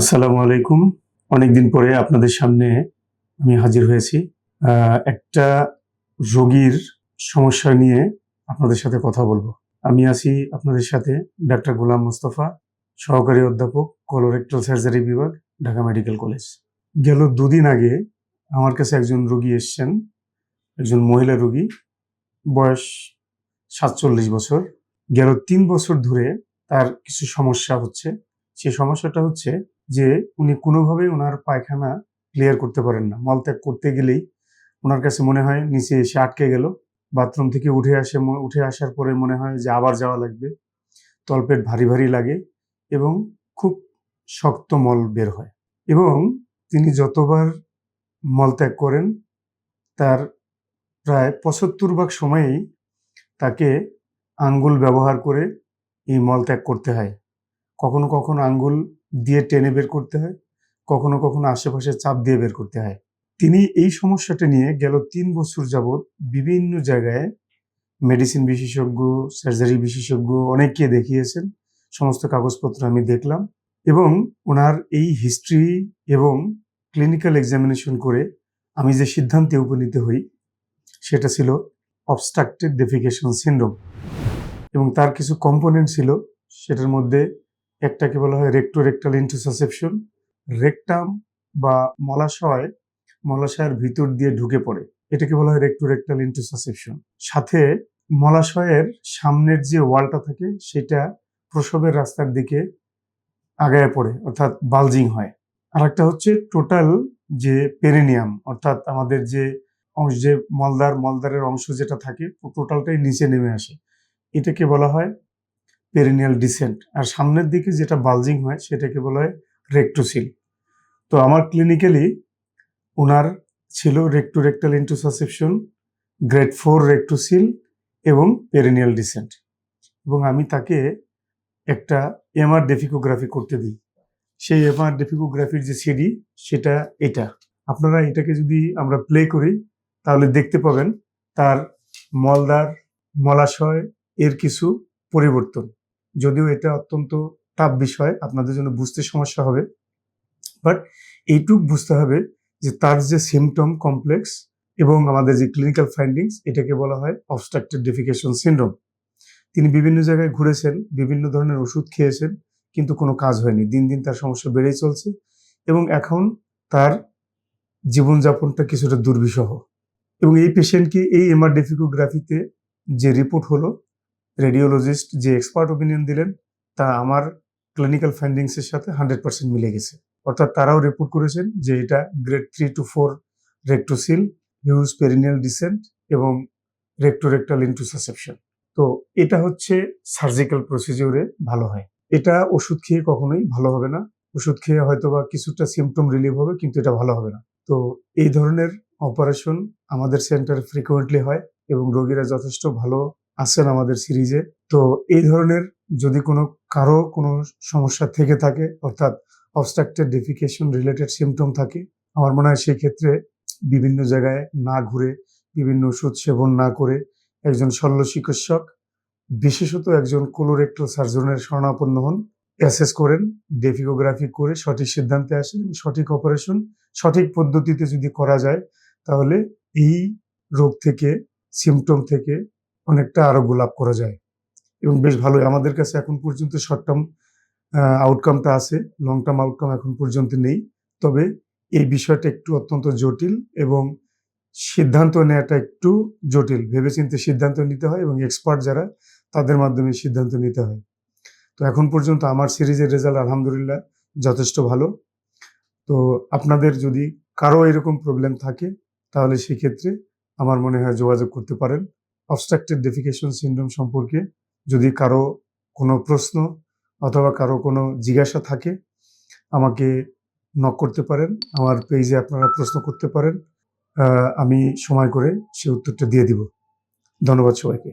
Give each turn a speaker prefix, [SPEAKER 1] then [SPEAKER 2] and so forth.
[SPEAKER 1] আসসালামু আলাইকুম। অনেকদিন পরে আপনাদের সামনে আমি হাজির হয়েছি। একটা রোগীর সমস্যা নিয়ে আপনাদের সাথে কথা বলব। আমি আছি আপনাদের সাথে ডাক্তার গোলাম মুস্তফা, সহকারী অধ্যাপক কলোরেক্টাল সার্জারি বিভাগ, ঢাকা মেডিকেল কলেজ গেল দুদিন আগে আমার কাছে একজন রোগী এসছেন, একজন মহিলা রোগী, বয়স সাতচল্লিশ বছর। গেল তিন বছর ধরে তার কিছু সমস্যা হচ্ছে। সে সমস্যাটা হচ্ছে যে উনি কোনোভাবেই ওনার পায়খানা ক্লিয়ার করতে পারেন না। মলত্যাগ করতে গেলেই ওনার কাছে মনে হয় নিচে এসে আটকে গেল। বাথরুম থেকে উঠে আসে উঠে আসার পরে মনে হয় যে আবার যাওয়া লাগবে। তলপেট ভারী ভারী লাগে এবং খুব শক্ত মল বের হয়। এবং তিনি যতবার মলত্যাগ করেন, তার প্রায় পঁচাত্তর ভাগ সময়েই তাকে আঙ্গুল ব্যবহার করে এই মলত্যাগ করতে হয়। কখনো কখনো আঙ্গুল দিয়ে টেনে বের করতে হয়, কখনো কখনো আশেপাশে চাপ দিয়ে বের করতে হয়। তিনি এই সমস্যাটা নিয়ে গেল তিন বছর যাবৎ বিভিন্ন জায়গায় মেডিসিন বিশেষজ্ঞ, সার্জারি বিশেষজ্ঞ অনেককে দেখিয়েছেন, সমস্ত কাগজপত্র আমি দেখলাম এবং ওনার এই হিস্ট্রি এবং ক্লিনিক্যাল এক্সামিনেশন করে আমি যে সিদ্ধান্তে উপনীত হই, সেটা ছিল অবস্ট্রাক্টেড ডেফিকেশন সিন্ড্রোম এবং তার কিছু কম্পোনেন্ট ছিল, সেটার মধ্যে একটাকে বলা হয় রেক্টো রেক্টাল ইন্টারসাসেপশন। রেকটাম বা মলাশয়, মলাশয়ের ভিতর দিয়ে ঢুকে পড়ে। এটাকে বলা হয় রেক্টো রেক্টাল ইন্টারসাসেপশন। সাথে মলাশয়ের সামনের যে ওয়ালটা থাকে, সেটা প্রসবের রাস্তার দিকে আগায় পড়ে, অর্থাৎ বালজিং হয়। আর একটা হচ্ছে টোটাল যে পেরেনিয়াম, অর্থাৎ আমাদের যে অংশ, যে মলদার, মলদারের অংশ যেটা থাকে, টোটালটাই নিচে নেমে আসে। এটাকে বলা হয় পেরিনিয়াল ডিসেন্ট আর সামনের দিকে যেটা বালজিং হয়, সেটাকে বলা হয় রেক্টোসিল তো আমার ক্লিনিক্যালি ওনার ছিল recto rectal intussusception grade four rectocele এবং পেরিনিয়াল ডিসেন্ট এবং আমি তাকে একটা এমআর ডেফিকোগ্রাফি করতে দিই। সেই এমআর ডেফিকোগ্রাফির যে সিডি সেটা এটা। আপনারা এটাকে যদি আমরা প্লে করি, তাহলে দেখতে পাবেন তার মলদার মলাশয়, এর কিছু পরিবর্তন। যদিও এটা অত্যন্ত টাফ বিষয়, আপনাদের জন্য বুঝতে সমস্যা হবে। বাট এইটুক বুঝতে হবে যে তার যে সিমটম কমপ্লেক্স এবং আমাদের যে ক্লিনিক্যাল ফাইন্ডিংস এটাকে বলা হয় অবস্ট্রাক্টেড ডেফিকেশন সিন্ড্রোম তিনি বিভিন্ন জায়গায় ঘুরেছেন, বিভিন্ন ধরনের ওষুধ খেয়েছেন, কিন্তু কোনো কাজ হয়নি। দিন দিন তার সমস্যা বেড়েই চলছে এবং এখন তার জীবনযাপনটা কিছুটা দুর্বিষহ। এবং এই পেশেন্টকে এই এমআর ডেফিকোগ্রাফিতে যে রিপোর্ট হলো রেডিওলজিস্ট যে এক্সপার্ট ওপিনিয়ন দিলেন, তা আমার ক্লিনিক্যাল ফাইন্ডিংসের সাথে হান্ড্রেড পার্সেন্ট মিলে গেছে। অর্থাৎ তারাও রিপোর্ট করেছেন যে এটা grade three two four rectocele huge perineal descent এবং রেক্টোরেক্টাল ইন্টুসাসেপশন তো এটা হচ্ছে সার্জিক্যাল প্রসিজিওরে ভালো হয়। এটা ওষুধ খেয়ে কখনোই ভালো হবে না। ওষুধ খেয়ে হয়তো বা কিছুটা সিমটম রিলিভ হবে, কিন্তু এটা ভালো হবে না। তো এই ধরনের অপারেশন আমাদের সেন্টারে ফ্রিকুয়েন্টলি হয় এবং রোগীরা যথেষ্ট ভালো আছেন আমাদের সিরিজে তো এই ধরনের যদি কোনো কারও কোনো সমস্যা থেকে থাকে, অর্থাৎ অবস্ট্রাক্টেড ডেফিকেশন রিলেটেড সিমটম থাকে, আমার মনে হয় সেই ক্ষেত্রে বিভিন্ন জায়গায় না ঘুরে, বিভিন্ন ওষুধ সেবন না করে একজন শল্য চিকিৎসক, বিশেষত একজন কোলোরেক্টাল সার্জনের শরণাপন্ন হন অ্যাসেস করেন ডেফিকোগ্রাফি করে সঠিক সিদ্ধান্তে আসেন সঠিক অপারেশন সঠিক পদ্ধতিতে যদি করা যায়, তাহলে এই রোগ থেকে সিমটম থেকে অনেকটা আরোগ্য লাভ করা যায়। এবং বেশ ভালোই। আমাদের কাছে এখন পর্যন্ত শর্ট টার্ম আউটকামটা আছে। লং টার্ম আউটকাম এখন পর্যন্ত নেই। তবে এই বিষয়টা একটু অত্যন্ত জটিল এবং সিদ্ধান্ত নেওয়াটা একটু জটিল। ভেবেচিন্তে সিদ্ধান্ত নিতে হয় এবং এক্সপার্ট যারা, তাদের মাধ্যমে সিদ্ধান্ত নিতে হয়। তো এখন পর্যন্ত আমার সিরিজের রেজাল্ট আলহামদুলিল্লাহ যথেষ্ট ভালো। তো আপনাদের যদি কারও এরকম প্রবলেম থাকে, তাহলে সেক্ষেত্রে আমার মনে হয় যোগাযোগ করতে পারেন। অবস্ট্রাক্টেড ডেফিকেশন সিন্ড্রোম সম্পর্কে যদি কারও কোনো প্রশ্ন অথবা কারও কোনো জিজ্ঞাসা থাকে, আমাকে নক করতে পারেন। আমার পেজে আপনারা প্রশ্ন করতে পারেন। আমি সময় করে সে উত্তরটা দিয়ে দিব। ধন্যবাদ সবাইকে।